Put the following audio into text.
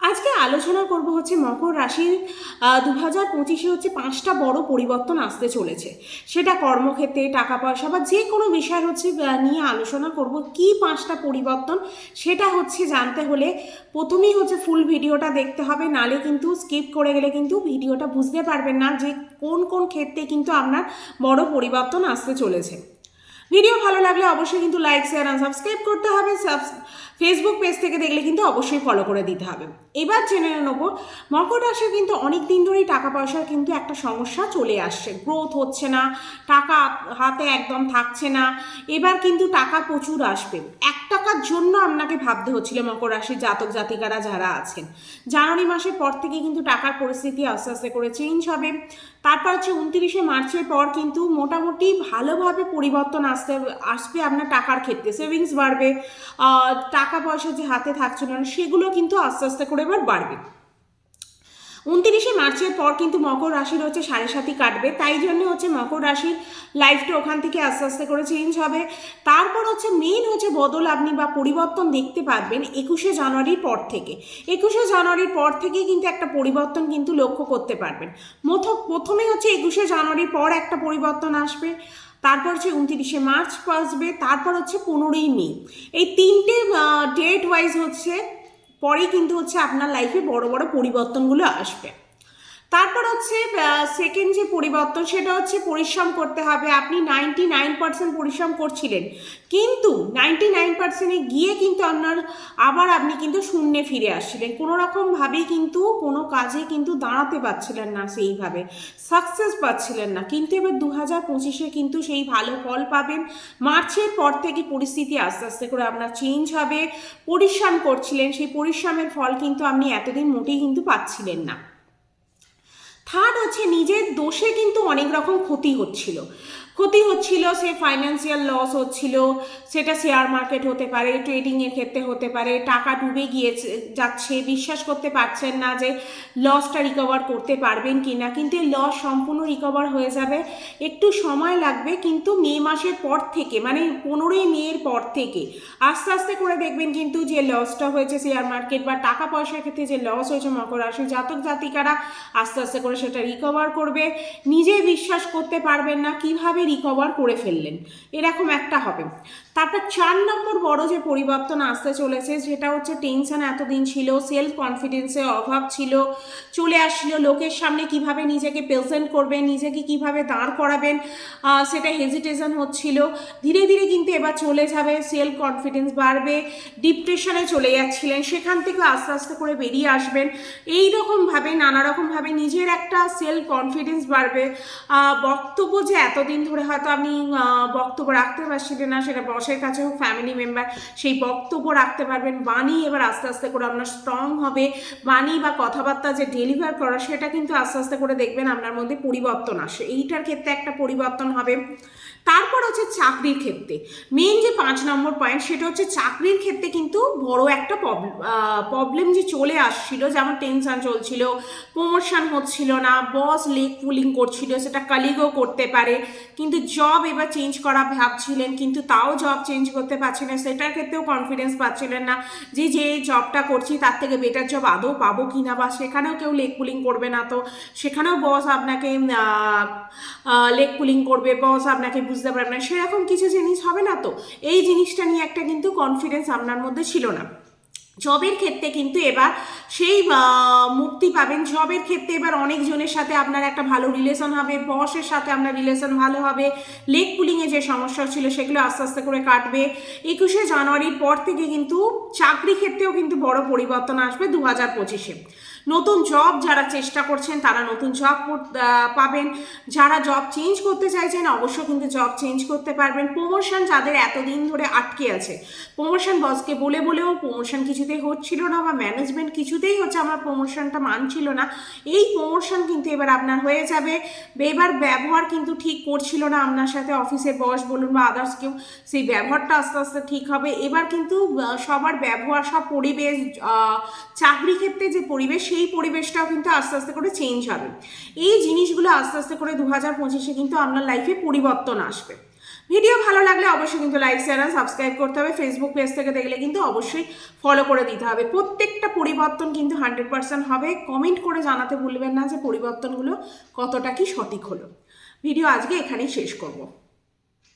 আজকে আলোচনা করব হচ্ছে মকর রাশির দু হাজার পঁচিশে হচ্ছে পাঁচটা বড় পরিবর্তন আসতে চলেছে। সেটা কর্মক্ষেত্রে টাকা পয়সা বা যে কোনো বিষয় হচ্ছে নিয়ে আলোচনা করব। কি পাঁচটা পরিবর্তন? সেটা হচ্ছে জানতে হলে প্রথমেই হচ্ছে ফুল ভিডিওটা দেখতে হবে, নালে কিন্তু স্কিপ করে গেলে কিন্তু ভিডিওটা বুঝতে পারবেন না যে কোন কোন ক্ষেত্রে কিন্তু আপনার বড় পরিবর্তন আসতে চলেছে। ভিডিও ভালো লাগলে অবশ্যই কিন্তু লাইক শেয়ার আর সাবস্ক্রাইব করতে হবে। ফেসবুক পেজ থেকে দেখলে কিন্তু অবশ্যই ফলো করে দিতে হবে। এবার জেনে নেব মকর রাশির কিন্তু অনেক দিন ধরেই টাকা পয়সার কিন্তু একটা সমস্যা চলে আসছে। গ্রোথ হচ্ছে না টাকা হাতে একদম থাকছে না এবার কিন্তু টাকা প্রচুর আসবে। এক টাকার জন্য আপনাকে ভাবতে হচ্ছিল মকর রাশির জাতক জাতিকারা যারা আছেন। জানুয়ারি মাসের পর থেকে কিন্তু টাকার পরিস্থিতি আস্তে আস্তে করে চেঞ্জ হবে। তারপর হচ্ছে উনত্রিশে মার্চের পর কিন্তু মোটামুটি ভালোভাবে পরিবর্তন আসতে আসবে আপনার টাকার ক্ষেত্রে। সেভিংস বাড়বে। আহ, টাকা পয়সা যে হাতে থাকছে না, সেগুলো কিন্তু আস্তে আস্তে করে এবার বাড়বে। উনত্রিশে মার্চের পর কিন্তু মকর রাশির হচ্ছে সাড়ে সাতই কাটবে। তাই জন্য হচ্ছে মকর রাশির লাইফটা ওখান থেকে আস্তে আস্তে করে চেঞ্জ হবে। তারপর হচ্ছে মেন হচ্ছে বদল আপনি বা পরিবর্তন দেখতে পারবেন একুশে জানুয়ারির পর থেকে। একুশে জানুয়ারির পর থেকেই কিন্তু একটা পরিবর্তন কিন্তু লক্ষ্য করতে পারবেন। প্রথমে হচ্ছে একুশে জানুয়ারির পর একটা পরিবর্তন আসবে। তারপর হচ্ছে উনত্রিশে মার্চ আসবে, তারপর হচ্ছে পনেরোই মে। এই তিনটে ডেট ওয়াইজ হচ্ছে, পরেই কিন্তু হচ্ছে আপনার লাইফে বড় বড় পরিবর্তনগুলো আসবে। তারপর হচ্ছে সেকেন্ড যে পরিবর্তন সেটা হচ্ছে পরিশ্রম করতে হবে। আপনি নাইনটি নাইন পার্সেন্ট পরিশ্রম করছিলেন। কিন্তু নাইনটি নাইন পার্সেন্টে গিয়ে কিন্তু আপনার আবার আপনি কিন্তু শূন্যে ফিরে আসছিলেন। কোনো রকমভাবেই কিন্তু কোনো কাজে কিন্তু দাঁড়াতে পারছিলেন না সেইভাবে। সাকসেস পাচ্ছিলেন না। কিন্তু এবার দু হাজার পঁচিশে কিন্তু সেই ভালো ফল পাবেন। মার্চের পর থেকে পরিস্থিতি আস্তে আস্তে করে আপনার চেঞ্জ হবে। পরিশ্রম করছিলেন। সেই পরিশ্রমের ফল কিন্তু আপনি এতদিন মোটেই কিন্তু পাচ্ছিলেন না। থার্ড হচ্ছে নিজের দোষে কিন্তু অনেক রকম ক্ষতি হচ্ছিল। ক্ষতি হচ্ছিল, সে ফাইন্যান্সিয়াল লস হচ্ছিল, সেটা শেয়ার মার্কেট হতে পারে ট্রেডিংয়ের ক্ষেত্রে হতে পারে, টাকা ডুবে গিয়েছে, যাচ্ছে, বিশ্বাস করতে পারছেন না যে লসটা রিকভার করতে পারবেন কি না কিন্তু এই লস সম্পূর্ণ রিকভার হয়ে যাবে, একটু সময় লাগবে, কিন্তু মে মাসের পর থেকে মানে পনেরোই মেয়ের পর থেকে, আস্তে আস্তে করে দেখবেন কিন্তু যে লসটা হয়েছে শেয়ার মার্কেট বা টাকা পয়সার ক্ষেত্রে যে লস হয়েছে মকর রাশি জাতক জাতিকারা, আস্তে আস্তে করে সেটা রিকভার করবে, নিজে বিশ্বাস করতে পারবেন না কীভাবে রিকভার করে ফেললেন। এরকম একটা হবে। তারপর চার নম্বর বড় যে পরিবর্তন আসতে চলেছে, সেটা হচ্ছে টেনশন এতদিন ছিল সেলফ কনফিডেন্সের অভাব ছিল, চলে আসছিল লোকের সামনে কীভাবে নিজেকে প্রেজেন্ট করবেন, নিজেকে কীভাবে দাঁড় করাবেন সেটা হেজিটেশন হচ্ছিল। ধীরে ধীরে কিন্তু এবার চলে যাবে সেলফ কনফিডেন্স বাড়বে ডিপ্রেশনে চলে যাচ্ছিলেন, সেখান থেকে আস্তে আস্তে করে বেরিয়ে আসবেন। এই রকমভাবে নানা রকমভাবে নিজের একটা সেলফ কনফিডেন্স বাড়বে বক্তব্য যে এতদিন ধরে হয়তো আপনি বক্তব্য রাখতে পারছিলেন না সেটা বসের কাছে হোক ফ্যামিলি মেম্বার সেই বক্তব্য রাখতে পারবেন। বাণী এবার আস্তে আস্তে করে আপনার স্ট্রং হবে। বাণী বা কথাবার্তা যে ডেলিভার করা, সেটা কিন্তু আস্তে আস্তে করে দেখবেন আপনার মধ্যে পরিবর্তন আসে। এইটার ক্ষেত্রে একটা পরিবর্তন হবে। তারপর হচ্ছে চাকরির ক্ষেত্রে। মেন যে পাঁচ নম্বর পয়েন্ট সেটা হচ্ছে চাকরির ক্ষেত্রে কিন্তু বড় একটা প্রবলেম যে চলে আসছিল, যেমন টেনশন চলছিল প্রমোশন হচ্ছিল না বস লেগ পুলিং করছিল, সেটা কালিগও করতে পারে। কিন্তু জব এবার চেঞ্জ করা ভাবছিলেন, কিন্তু তাও জব চেঞ্জ করতে পারছে না। সেটার ক্ষেত্রেও কনফিডেন্স পাচ্ছিলেন না যে যে জবটা করছি, তার থেকে বেটার জব আদৌ পাবো কি না বা সেখানেও কেউ লেগ পুলিং করবে না তো। সেখানেও বস আপনাকে লেগ পুলিং করবে বস আপনাকে বুঝতে পারবে না। সেরকম কিছু জিনিস হবে না তো। এই জিনিসটা নিয়ে একটা কিন্তু কনফিডেন্স আপনার মধ্যে ছিল না। জবের ক্ষেত্রে কিন্তু এবার সেই মুক্তি পাবেন। জবের ক্ষেত্রে এবার অনেকজনের সাথে আপনার একটা ভালো রিলেশন হবে বসের সাথে আপনার রিলেশন ভালো হবে লেগ পুলিংয়ে যে সমস্যা ছিল সেগুলো আস্তে আস্তে করে কাটবে। একুশে জানুয়ারির পর থেকে কিন্তু চাকরি ক্ষেত্রেও কিন্তু বড় পরিবর্তন আসবে দু হাজার পঁচিশে। নতুন জব যারা চেষ্টা করছেন, তারা নতুন জব পাবেন। যারা জব চেঞ্জ করতে চাইছেন অবশ্য কিন্তু জব চেঞ্জ করতে পারবেন। প্রমোশন যাদের এতদিন ধরে আটকে আছে প্রমোশন বসকে বলে বলেও প্রমোশন কিছুতেই হচ্ছিল না বা ম্যানেজমেন্ট কিছুতেই হচ্ছে, আমার প্রমোশনটা মানছিল না। এই প্রমোশন কিন্তু এবার আপনার হয়ে যাবে। এবার ব্যবহার কিন্তু ঠিক করছিল না আপনার সাথে অফিসের বস বলুন বা আদার্স কেউ, সেই ব্যবহারটা আস্তে আস্তে ঠিক হবে। এবার কিন্তু সবার ব্যবহার, সব পরিবেশ চাকরি ক্ষেত্রে যে পরিবেশ সেই পরিবেশটাও কিন্তু আস্তে আস্তে করে চেঞ্জ হবে। এই জিনিসগুলো আস্তে আস্তে করে দু হাজার পঁচিশে কিন্তু আপনার লাইফে পরিবর্তন আসবে। ভিডিও ভালো লাগলে অবশ্যই কিন্তু লাইক শেয়ার আর সাবস্ক্রাইব করতে হবে। ফেসবুক পেজ থেকে দেখলে কিন্তু অবশ্যই ফলো করে দিতে হবে। প্রত্যেকটা পরিবর্তন কিন্তু হান্ড্রেড পার্সেন্ট হবে। কমেন্ট করে জানাতে ভুলবেন না যে পরিবর্তনগুলো কতটা কি সঠিক হলো। ভিডিও আজকে এখানেই শেষ করব।